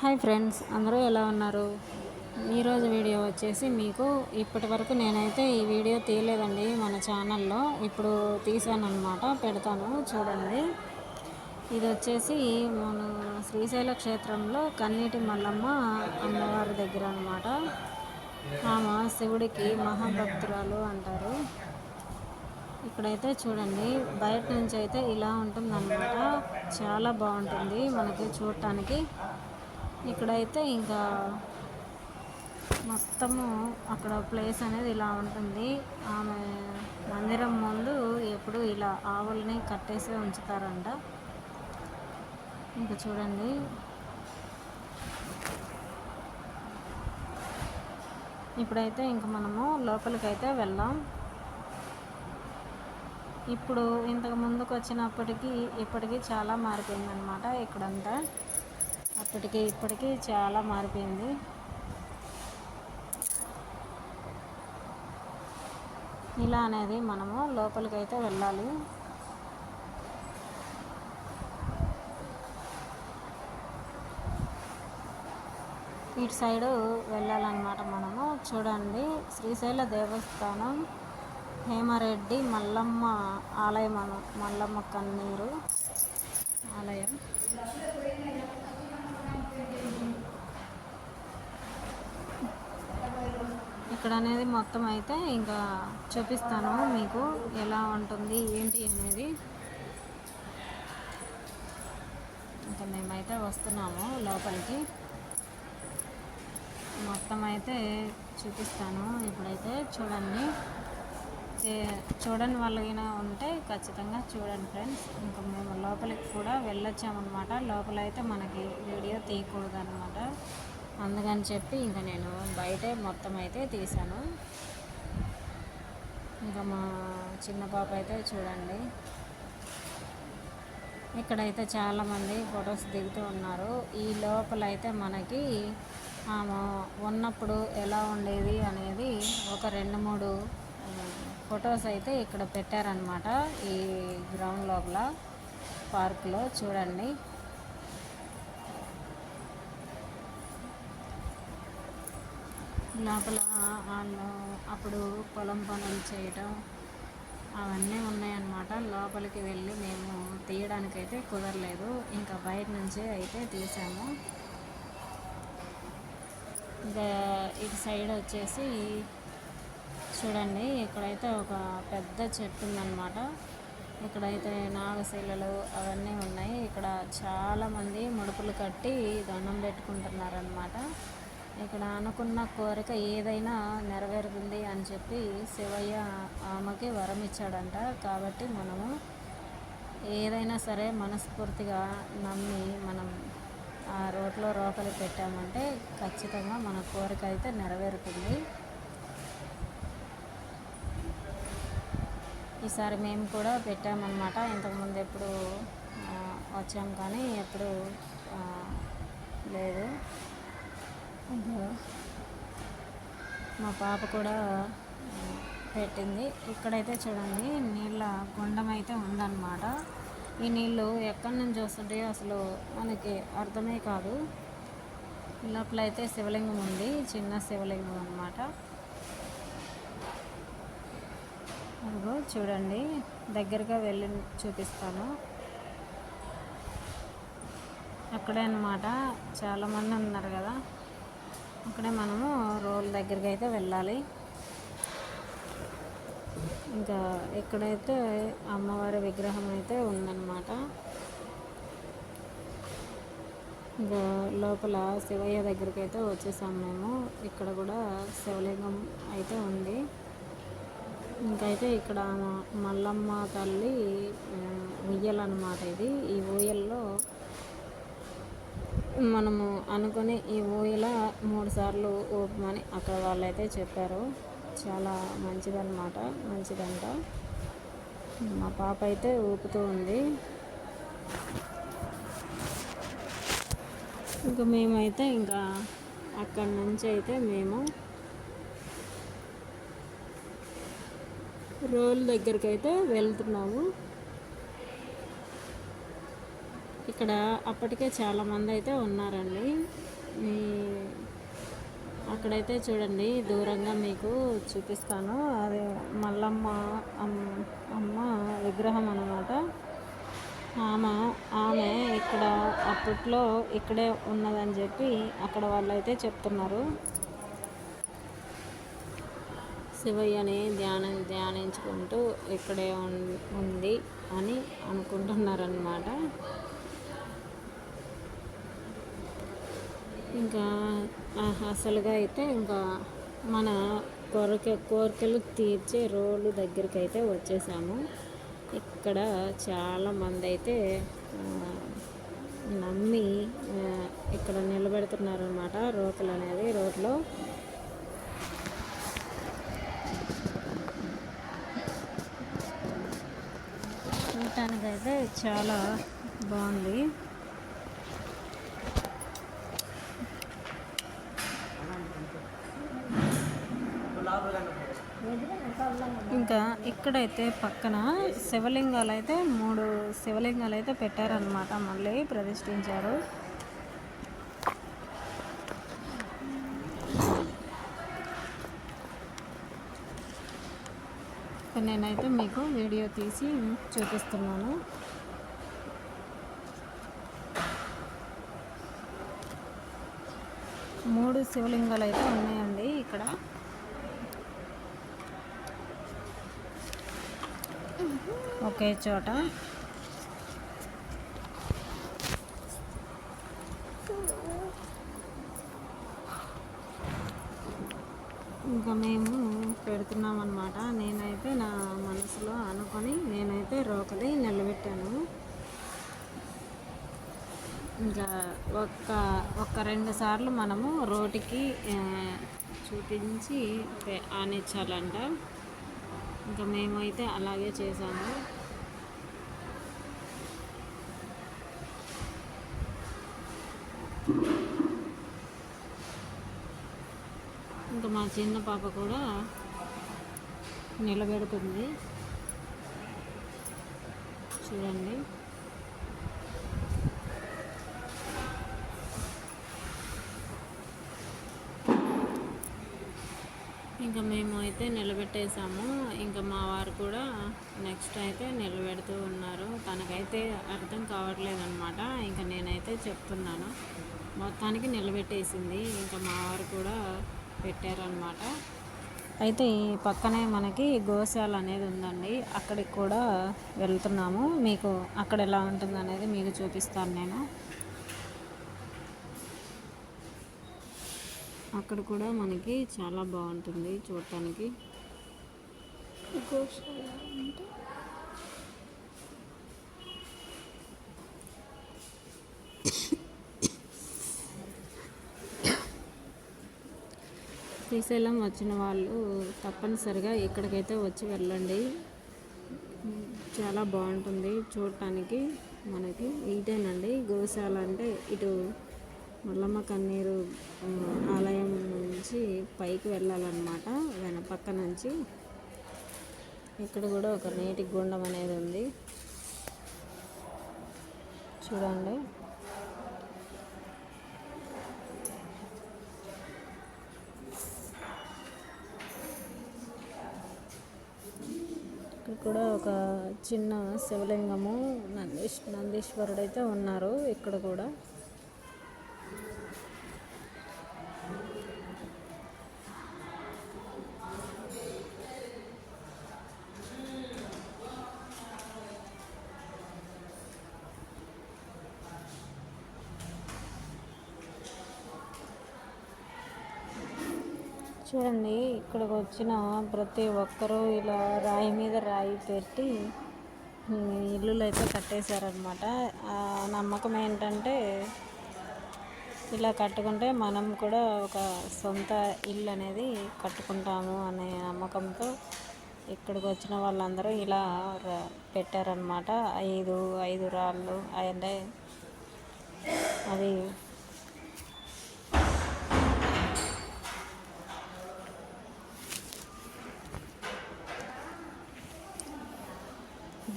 Hi friends అందరూ ఎలా ఉన్నారు? ఈరోజు వీడియో వచ్చేసి మీకు ఇప్పటి వరకు నేనైతే ఈ వీడియో తీయలేదండి మన ఛానల్లో. ఇప్పుడు తీసానమాట పెడతాను చూడండి. ఇది వచ్చేసి మన శ్రీశైల క్షేత్రంలో కన్నీటి మల్లమ్మ అమ్మవారి దగ్గర అనమాట ఆమె శివుడికి మహాభక్తురాలు అంటారు. ఇక్కడైతే చూడండి బయట నుంచి అయితే ఇలా ఉంటుందన్నమాట. చాలా బాగుంటుంది మనకి చూడటానికి. ఇక్కడైతే ఇంకా మొత్తము అక్కడ ప్లేస్ అనేది ఇలా ఉంటుంది. ఆమె మందిరం ముందు ఎప్పుడు ఇలా ఆవుల్ని కట్టేసి ఉంచుతారంట. ఇంకా చూడండి. ఇప్పుడైతే ఇంక మనము లోపలికైతే వెళ్దాం. ఇప్పుడు ఇంతకు ముందుకు వచ్చినప్పటికీ ఇప్పటికీ చాలా మారిపోయిందనమాట ఇక్కడంతా. అప్పటికి ఇప్పటికీ చాలా మారిపోయింది. ఇలా అనేది మనము లోపలికైతే వెళ్ళాలి. ఇటు సైడు వెళ్ళాలన్నమాట మనము. చూడండి శ్రీశైల దేవస్థానం హేమారెడ్డి మల్లమ్మ ఆలయం అను మల్లమ్మ కన్నీరు ఆలయం. ఇక్కడ అనేది మొత్తం అయితే ఇంకా చూపిస్తాను మీకు ఎలా ఉంటుంది ఏంటి అనేది. ఇంకా మేమైతే వస్తున్నాము లోపలికి. మొత్తం అయితే చూపిస్తాను ఇప్పుడైతే చూడండి. చూడని వాళ్ళైనా ఉంటే ఖచ్చితంగా చూడండి ఫ్రెండ్స్. ఇంకా మేము లోపలికి కూడా వెళ్ళొచ్చామన్నమాట. లోపల అయితే మనకి వీడియో తీయకూడదు అనమాట అందుకని చెప్పి ఇంకా నేను బయటే మొత్తం అయితే తీశాను. ఇంకా మా చిన్న పాప అయితే చూడండి. ఇక్కడైతే చాలామంది ఫొటోస్ దిగుతూ ఉన్నారు. ఈ లోపల అయితే మనకి ఆమె ఉన్నప్పుడు ఎలా ఉండేది అనేది ఒక రెండు మూడు ఫొటోస్ అయితే ఇక్కడ పెట్టారనమాట ఈ గ్రౌండ్ లోపల పార్క్లో. చూడండి. లోపల వాళ్ళు అప్పుడు పొలం పనులు చేయటం అవన్నీ ఉన్నాయన్నమాట. లోపలికి వెళ్ళి మేము తీయడానికైతే కుదరలేదు. ఇంకా బయట నుంచే అయితే తీసాము. ఇంకా ఇటు సైడ్ వచ్చేసి చూడండి ఇక్కడైతే ఒక పెద్ద చెట్టు ఉందన్నమాట. ఇక్కడైతే నాగశీలలు అవన్నీ ఉన్నాయి. ఇక్కడ చాలామంది ముడుపులు కట్టి దండం పెట్టుకుంటున్నారనమాట ఇక్కడ అనుకున్న కోరిక ఏదైనా నెరవేరుతుంది అని చెప్పి శివయ్య ఆమెకి వరం ఇచ్చాడంట. కాబట్టి మనము ఏదైనా సరే మనస్ఫూర్తిగా నమ్మి మనం ఆ రోడ్లో రోకలి పెట్టామంటే ఖచ్చితంగా మన కోరిక అయితే నెరవేరుతుంది. ఈసారి మేము కూడా పెట్టామన్నమాట. ఇంతకుముందు ఎప్పుడు వచ్చాం కానీ ఎప్పుడు లేదు. మా పాప కూడా పెట్టింది. ఇక్కడైతే చూడండి నీళ్ళ గుండం అయితే ఉందన్నమాట. ఈ నీళ్ళు ఎక్కడి నుంచి వస్తుంటాయో అసలు మనకి అర్థమే కాదు. లోపల అయితే శివలింగం ఉంది చిన్న శివలింగం అన్నమాట. చూడండి. దగ్గరగా వెళ్ళి చూపిస్తాను. అక్కడే అన్నమాట. చాలామంది ఉన్నారు కదా. అక్కడే మనము రోల్ దగ్గరికి అయితే వెళ్ళాలి. ఇంకా ఇక్కడైతే అమ్మవారి విగ్రహం అయితే ఉందన్నమాట. ఇంకా లోపల శివయ్య దగ్గరికి అయితే వచ్చేసాం మేము. ఇక్కడ కూడా శివలింగం అయితే ఉంది. ఇంకైతే ఇక్కడ మల్లమ్మ తల్లి ఉయ్యలు అనమాట ఇది. ఈ ఊయల్లో మనము అనుకుని ఈ ఊయల మూడు సార్లు ఊపమని అక్కడ వాళ్ళైతే చెప్పారు. చాలా మంచిదన్నమాట మంచిదంట. మా పాప అయితే ఊపుతూ ఉంది. ఇంకా మేమైతే ఇంకా అక్కడి నుంచి అయితే మేము రోల్ దగ్గరికి అయితే వెళ్తున్నాము. ఇక్కడ అప్పటికే చాలామంది అయితే ఉన్నారండి. ఈ అక్కడైతే చూడండి దూరంగా మీకు చూపిస్తాను. అది మల్లమ్మ అమ్మ విగ్రహం అనమాట ఆమె ఆమె ఇక్కడ అప్పట్లో ఇక్కడే ఉన్నదని చెప్పి అక్కడ వాళ్ళు అయితే చెప్తున్నారు. శివయ్యని ధ్యానం ధ్యానించుకుంటూ ఇక్కడే ఉన్- ఉంది అని అనుకుంటున్నారనమాట ఇంకా అసలుగా అయితే ఇంకా మన కోరిక కోరికలు తీర్చే రోడ్డు దగ్గరికి అయితే వచ్చేసాము. ఇక్కడ చాలా మంది అయితే నమ్మి ఇక్కడ నిలబెడుతున్నారనమాట రోకలు అనేది రోడ్లో చూడటానికి అయితే చాలా బాగుంది. ఇంకా ఇక్కడైతే పక్కన శివలింగాలు అయితే మూడు శివలింగాలు అయితే పెట్టారనమాట మళ్ళీ ప్రతిష్ఠించారు. నేనైతే మీకు వీడియో తీసి చూపిస్తున్నాను. మూడు శివలింగాలు అయితే ఉన్నాయండి ఇక్కడ. ఒకే చోట. ఇంకా మేము పెడుతున్నాం అనమాట నేనైతే నా మనసులో అనుకొని నేనైతే రోకలి నిలబెట్టాను. ఇంకా ఒక్క ఒక్క రెండు సార్లు మనము రోటికి చూపించి ఆనిచ్చాలంట. ఇంకా మేమైతే అలాగే చేసాము ఇంకా మా చిన్న పాప కూడా నిలబెడుతుంది. చూడండి. ఇంకా మేము అయితే నిలబెట్టేసాము. ఇంకా మా వారు కూడా నెక్స్ట్ అయితే నిలబెడుతూ ఉన్నారు. తనకైతే అర్థం కావట్లేదనమాట ఇంకా నేనైతే చెప్తున్నాను. మొత్తానికి నిలబెట్టేసింది. ఇంకా మా వారు కూడా పెట్టారనమాట అయితే ఈ పక్కనే మనకి గోశాల అనేది ఉందండి. అక్కడికి కూడా వెళ్తున్నాము. మీకు అక్కడ ఎలా ఉంటుంది అనేది మీకు చూపిస్తాను నేను. అక్కడ కూడా మనకి చాలా బాగుంటుంది చూడటానికి. శ్రీశైలం వచ్చిన వాళ్ళు తప్పనిసరిగా ఇక్కడికైతే వచ్చి వెళ్ళండి. చాలా బాగుంటుంది చూడటానికి మనకి. ఇదేనండి గోశాల అంటే ఇటు మల్లమ్మ కన్నీరు ఆలయం నుంచి పైకి వెళ్ళాలన్నమాట వెనపక్క నుంచి. ఇక్కడ కూడా ఒక నీటి గుండం అనేది ఉంది. చూడండి. ఇక్కడ కూడా ఒక చిన్న శివలింగము నందీష్ నందీశ్వరుడు అయితే ఉన్నారు ఇక్కడ కూడా. చూడండి ఇక్కడికి వచ్చిన ప్రతి ఒక్కరూ ఇలా రాయి మీద రాయి పెట్టి ఇల్లులు అయితే కట్టేశారనమాట ఆ నమ్మకం ఏంటంటే ఇలా కట్టుకుంటే మనం కూడా ఒక సొంత ఇల్లు అనేది కట్టుకుంటాము అనే నమ్మకంతో ఇక్కడికి వచ్చిన వాళ్ళందరూ ఇలా పెట్టారనమాట ఐదు ఐదు రాళ్ళు అంటే అది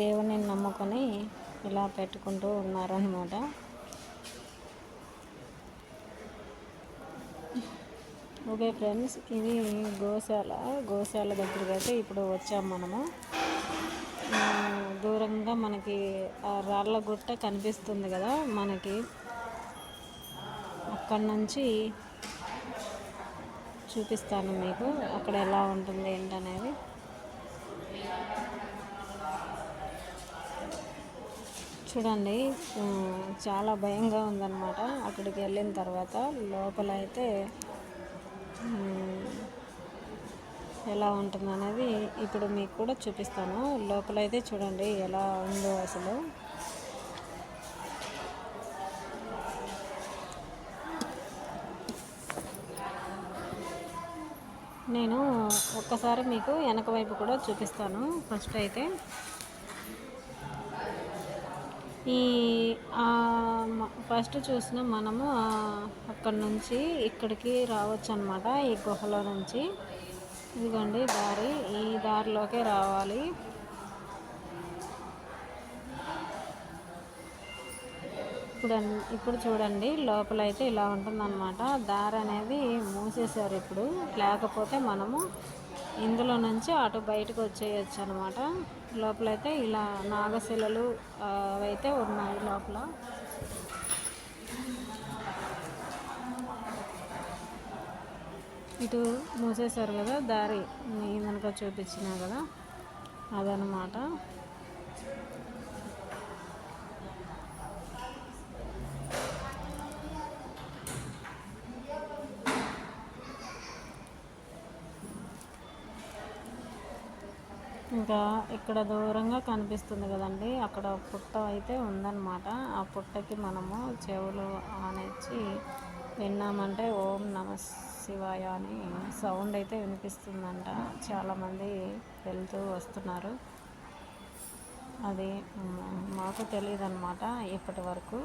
దేవుని నమ్ముకొని ఇలా పెట్టుకుంటూ ఉన్నారనమాట ఓకే ఫ్రెండ్స్ ఇది గోశాల. గోశాల దగ్గరికి అయితే ఇప్పుడు వచ్చాం మనము. దూరంగా మనకి ఆ రాళ్ళ గుట్ట కనిపిస్తుంది కదా మనకి. అక్కడి నుంచి చూపిస్తాను మీకు అక్కడ ఎలా ఉంటుంది ఏంటనేది. చూడండి చాలా భయంగా ఉందన్నమాట. అక్కడికి వెళ్ళిన తర్వాత లోపల అయితే ఎలా ఉంటుంది అనేది ఇప్పుడు మీకు కూడా చూపిస్తాను. లోపలైతే చూడండి ఎలా ఉందో అసలు. నేను ఒక్కసారి మీకు వెనక వైపు కూడా చూపిస్తాను. ఫస్ట్ అయితే ఈ ఫస్ట్ చూసిన మనము అక్కడ నుంచి ఇక్కడికి రావచ్చు అనమాట ఈ గుహలో నుంచి. ఇదిగోండి దారి. ఈ దారిలోకే రావాలి. ఇప్పుడు ఇప్పుడు చూడండి లోపల అయితే ఇలా ఉంటుందన్నమాట. దారి అనేది మూసేశారు ఇప్పుడు. లేకపోతే మనము ఇందులో నుంచి అటు బయటకు వచ్చేయచ్చు అనమాట లోపలైతే ఇలా నాగశిలలు అవైతే ఉన్నాయి లోపల. ఇటు మూసేశారు కదా దారి నేను కనుక చూపించినా కదా అదనమాట ఇంకా ఇక్కడ దూరంగా కనిపిస్తుంది కదండి. అక్కడ పుట్ట అయితే ఉందన్నమాట. ఆ పుట్టకి మనము చెవులు ఆనిచ్చి విన్నామంటే ఓం నమ శివాయ అని సౌండ్ అయితే వినిపిస్తుందంట. చాలామంది వెళ్తూ వస్తున్నారు. అది మాకు తెలియదు అనమాట ఇప్పటి వరకు.